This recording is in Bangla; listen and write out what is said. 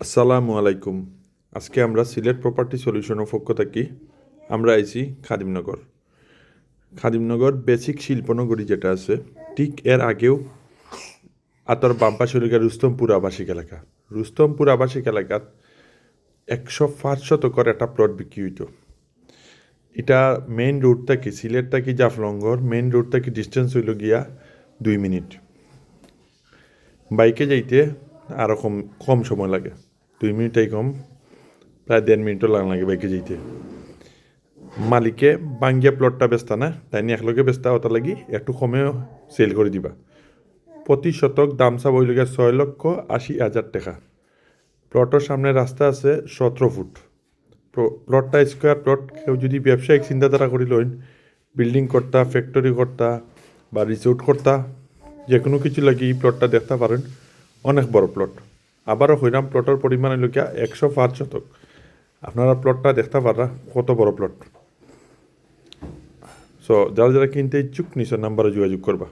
আসসালামু আলাইকুম। আজকে আমরা সিলেট প্রপার্টি সলিউশনের পক্ষ থাকি আমরা আইছি খাদিমনগর। খাদিমনগর বেসিক শিল্পনগরী যেটা আছে, ঠিক এর আগেও আতর বাম্পা শরিকা রুস্তমপুর আবাসিক এলাকা। রুস্তমপুর আবাসিক এলাকাত একশো পাঁচ শতকর একটা প্লট বিক্রি হইতো। এটা মেইন রোড থেকে, সিলেট থেকে জাফলঙ্গর মেইন রোড থাকি ডিস্টেন্স হইল গিয়া দুই মিনিট। বাইকে যাইতে আরও কম কম সময় লাগে। দুই মিনিটাই কম, প্রায় দেড় মিনিটও লাগ, লাগে বাইকে যাইতে। মালিকে বাঙ্গিয়া প্লটটা বেচতা না, তাই নিয়ে একলগে বেচতা ওটা লাগি একটু কমেও সেল করে দিবা। প্রতি শতক দাম চাব হইলগে ছয় লক্ষ আশি হাজার টাকা। প্লটের সামনে রাস্তা আছে সতেরো ফুট। প্ল- প্লটটা স্কোয়ার প্লট কেউ যদি ব্যবসায়িক চিন্তাধারা করি লইন বিল্ডিং করতা ফ্যাক্টরি করতা বা রিসোর্ট করতা যে কোনো কিছু লাগি এই প্লটটা দেখতে পারেন অনেক বড় প্লট আবারও হইরাম প্লটের পরিমাণ হইলগিয়া একশো পাঁচ শতক। আপনারা প্লটটা দেখতে পারা কত বড় প্লট। সো যারা যারা কিনতে ইচ্ছুক, নিশ্চয় নাম্বারে যোগাযোগ করবা